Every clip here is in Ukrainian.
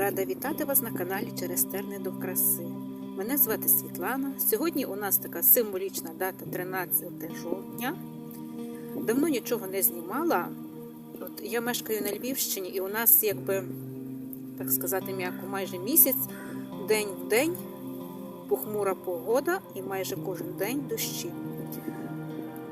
Рада вітати вас на каналі Через терни до краси. Мене звати Світлана. Сьогодні у нас така символічна дата 13 жовтня. Давно нічого не знімала. От я мешкаю на Львівщині, і у нас, якби, так сказати, м'яко, майже місяць, день в день, похмура погода і майже кожен день дощі.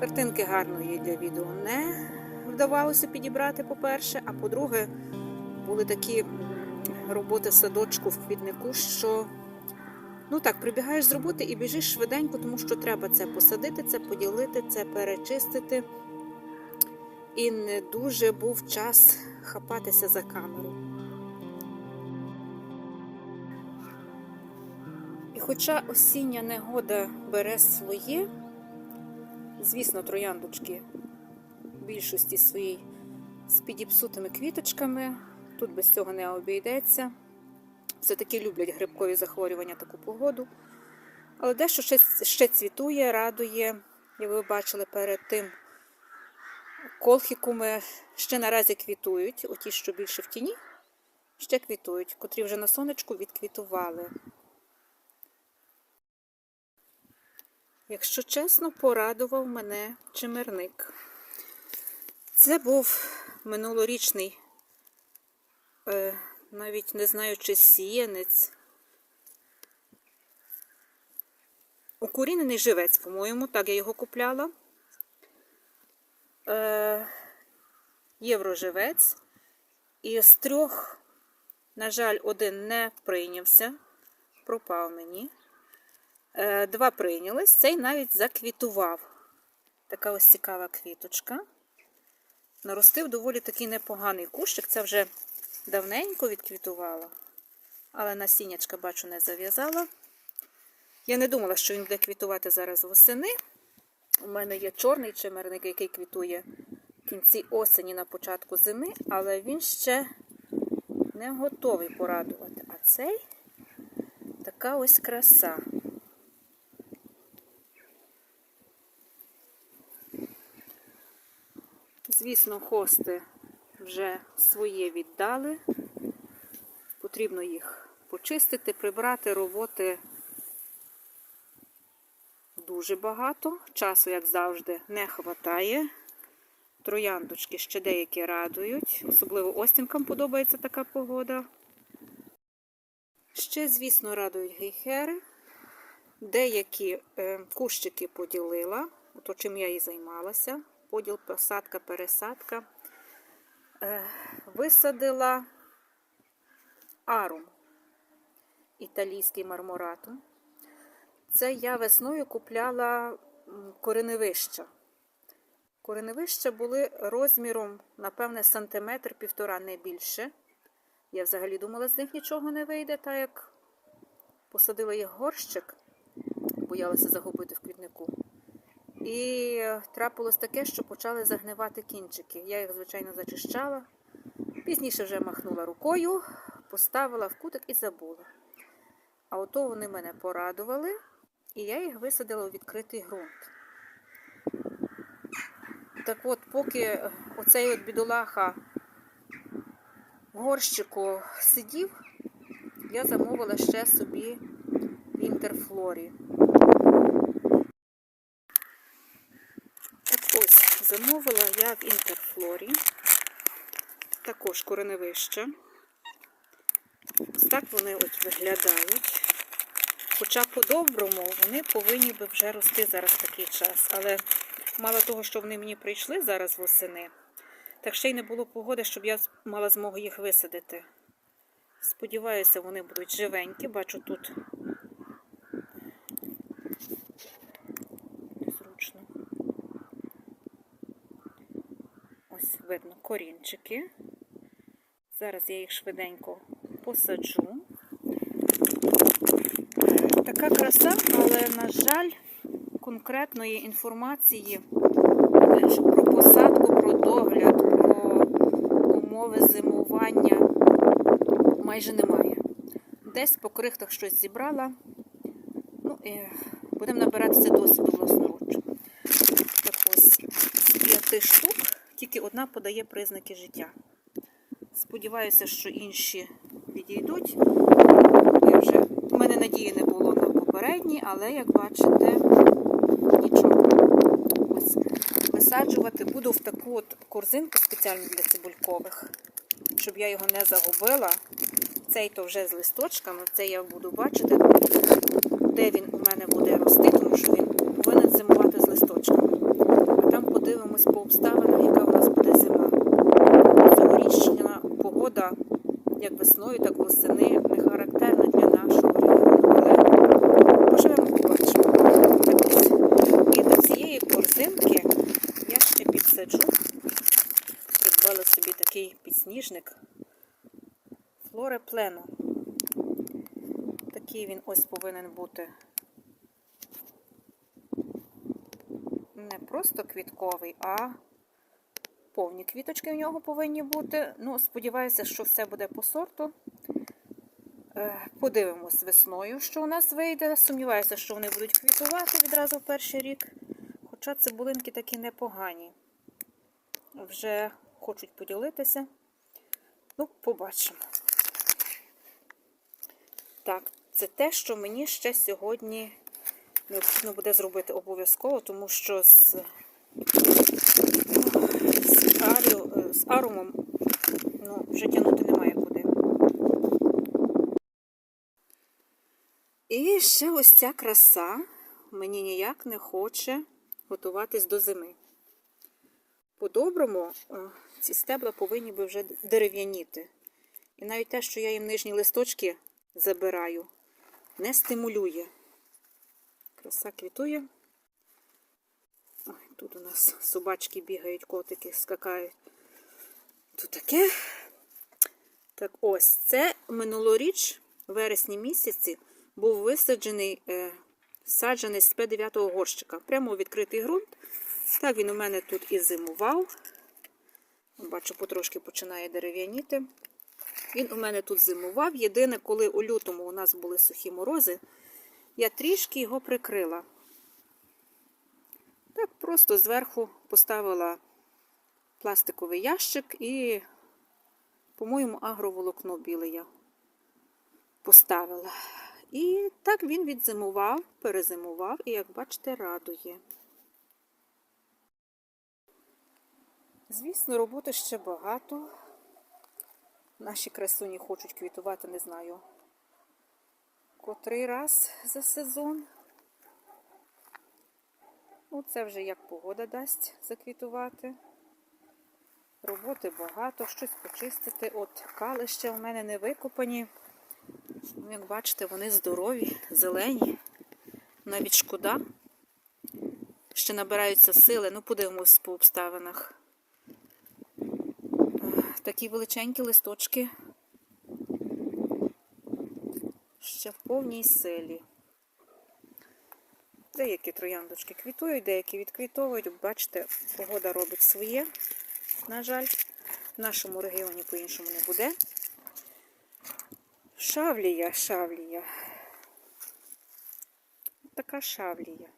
Картинки гарної для відео не вдавалося підібрати, по-перше, а по-друге, були такі роботи садочку в квітнику, що ну так, прибігаєш з роботи і біжиш швиденько, тому що треба це посадити, це поділити, це перечистити. І не дуже був час хапатися за камеру. І хоча осіння негода бере своє, звісно, трояндочки в більшості своїй з підіпсутими квіточками, тут без цього не обійдеться. Все-таки люблять грибкові захворювання таку погоду. Але дещо ще, ще цвітує, радує, як ви бачили перед тим. Колхікуми ще наразі квітують, оті, що більше в тіні, ще квітують, котрі вже на сонечку відквітували. Якщо чесно, порадував мене чимерник. Це був минулорічний, навіть не знаю, чи сіянець. Укорінений живець, по-моєму, так я його купляла. Е, євроживець. І з трьох, на жаль, один не прийнявся, пропав мені. Е, два прийнялись, цей навіть заквітував. Така ось цікава квіточка. Наростив доволі такий непоганий кущик. Це вже давненько відквітувала, але насіннячка, бачу, не зав'язала. Я не думала, що він буде квітувати зараз восени. У мене є чорний чимерник, який квітує в кінці осені на початку зими, але він ще не готовий порадувати. А цей така ось краса. Звісно, хости вже своє віддали. Потрібно їх почистити, прибрати, роботи дуже багато. Часу, як завжди, не вистачає. Трояндочки ще деякі радують. Особливо остінкам подобається така погода. Ще, звісно, радують гейхери. Деякі е, кущики поділила, то чим я і займалася. Поділ, посадка, пересадка. Е, висадила арум, італійський марморатум. Це я весною купляла кореневища. Кореневища були розміром, напевне, сантиметр, півтора, не більше. Я взагалі думала, з них нічого не вийде, так як посадила їх горщик, боялася загубити в квітнику. І трапилось таке, що почали загнивати кінчики. Я їх, звичайно, зачищала. Пізніше вже махнула рукою, поставила в кутик і забула. А ото вони мене порадували, і я їх висадила у відкритий ґрунт. Так от, поки оцей от бідолаха в горщику сидів, я замовила ще собі інтерфлорі. Так ось, замовила я в інтерфлорі, також кореневище. Ось так вони от виглядають. Хоча по-доброму вони повинні би вже рости зараз такий час. Але мало того, що вони мені прийшли зараз восени, так ще й не було погоди, щоб я мала змогу їх висадити. Сподіваюся, вони будуть живенькі. Бачу тут незручно. Ось видно корінчики. Зараз я їх швиденько посаджу. Така краса, але, на жаль, конкретної інформації про посадку, про догляд, про умови зимування майже немає. Десь по крихтах щось зібрала. Ну, і будемо набиратися досвіду власноруч. Так ось з п'яти штук тільки одна подає признаки життя. Сподіваюся, що інші підійдуть. Я вже... У мене надії не було на попередні, але як бачите, нічого. Ось висаджувати буду в таку от корзинку спеціальну для цибулькових, щоб я його не загубила. Цей то вже з листочками, це я буду бачити, де він у мене буде рости, тому що він повинен зимувати з листочками. А там подивимось по обставинах, яка у нас буде зима. Цьогорічна погода як весною, так восени не характерна для нашого регіону. Поживемо побачимо. І до цієї корзинки я ще підсаджу. Придбала собі такий підсніжник Флоре Плено. Такий він ось повинен бути не просто квітковий, а повні квіточки в нього повинні бути. Ну, сподіваюся, що все буде по сорту. Е, Подивимось весною, що у нас вийде. Сумніваюся, що вони будуть квітувати відразу в перший рік. Хоча цибулинки такі непогані. Вже хочуть поділитися. Ну, побачимо. Так, це те, що мені ще сьогодні необхідно буде зробити обов'язково, тому що з, арумом ну, вже тягнути немає куди. І ще ось ця краса мені ніяк не хоче готуватись до зими. По-доброму е, ці стебла повинні би вже дерев'яніти. І навіть те, що я їм нижні листочки забираю, не стимулює. Краса квітує. Ой, тут у нас собачки бігають, котики скакають. Тут таке. Так ось, це минулоріч, в вересні місяці, був висаджений е, саджаний з П9 горщика. Прямо у відкритий ґрунт. Так він у мене тут і зимував. Бачу, потрошки починає дерев'яніти. Він у мене тут зимував. Єдине, коли у лютому у нас були сухі морози, я трішки його прикрила. Так, просто зверху поставила пластиковий ящик і, по-моєму, агроволокно біле я поставила. І так він відзимував, перезимував і, як бачите, радує. Звісно, роботи ще багато. Наші красуні хочуть квітувати, не знаю, котрий раз за сезон. Ну, це вже як погода дасть заквітувати. Роботи багато, щось почистити. От кали ще у мене не викопані. Ну, Як бачите, вони здорові, зелені. Навіть шкода. Ще набираються сили. Ну, подивимось по обставинах. Такі величенькі листочки. Ще в повній силі. Деякі трояндочки квітують, деякі відквітовують. Бачите, погода робить своє. На жаль, в нашому регіоні по-іншому не буде. Шавлія, шавлія. Така шавлія.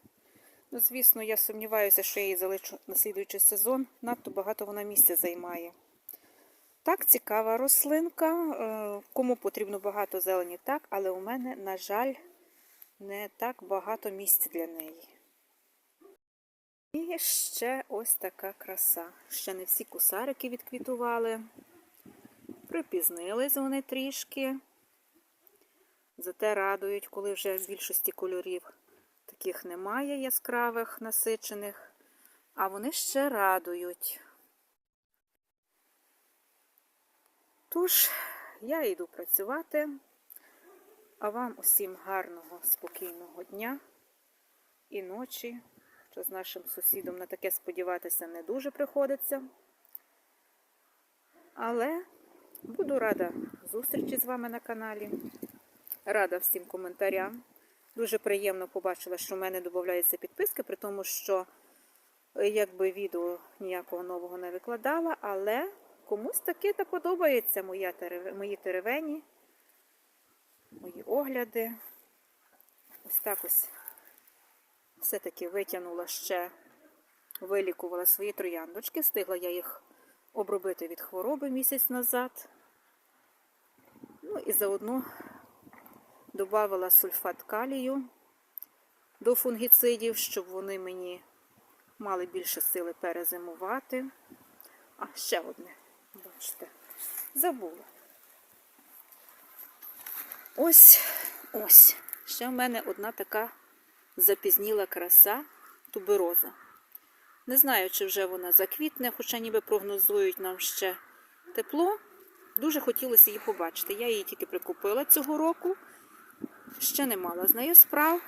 Ну, звісно, я сумніваюся, що я її залишу на слідуючий сезон. Надто багато вона місця займає. Так, цікава рослинка. Е, Кому потрібно багато зелені, так, але у мене, на жаль, не так багато місця для неї. І ще ось така краса. Ще не всі кусарики відквітували. Припізнились вони трішки. Зате радують, коли вже в більшості кольорів таких немає яскравих, насичених. А вони ще радують. Тож, я йду працювати, а вам усім гарного, спокійного дня і ночі, що з нашим сусідом на таке сподіватися не дуже приходиться. Але буду рада зустрічі з вами на каналі. Рада всім коментарям. Дуже приємно побачила, що в мене додаються підписки, при тому, що якби відео ніякого нового не викладала, але комусь таки та подобається моя, мої теревені, мої огляди. Ось так ось все-таки витягнула ще, вилікувала свої трояндочки, встигла я їх обробити від хвороби місяць назад. Ну і заодно додавала сульфат калію до фунгіцидів, щоб вони мені мали більше сили перезимувати. А, ще одне, бачите, забула. Ось, ось. Ще в мене одна така запізніла краса тубероза. Не знаю, чи вже вона заквітне, хоча ніби прогнозують нам ще тепло. Дуже хотілося її побачити. Я її тільки прикупила цього року. Ще не мала з нею справ.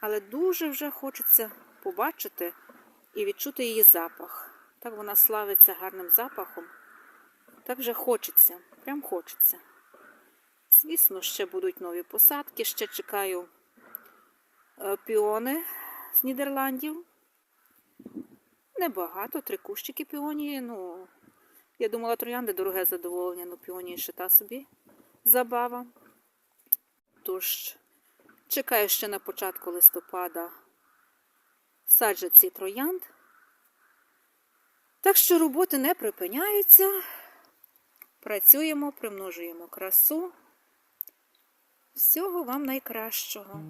Але дуже вже хочеться побачити і відчути її запах. Так вона славиться гарним запахом. Так вже хочеться, прям хочеться. Звісно, ще будуть нові посадки. Ще чекаю піони з Нідерландів. Небагато, три кущики піонії. Ну, я думала, троянди дороге задоволення, ну піонії ще та собі забава. Тож, чекаю ще на початку листопада саджать ці троянд. Так що роботи не припиняються. Працюємо, примножуємо красу. Всього вам найкращого.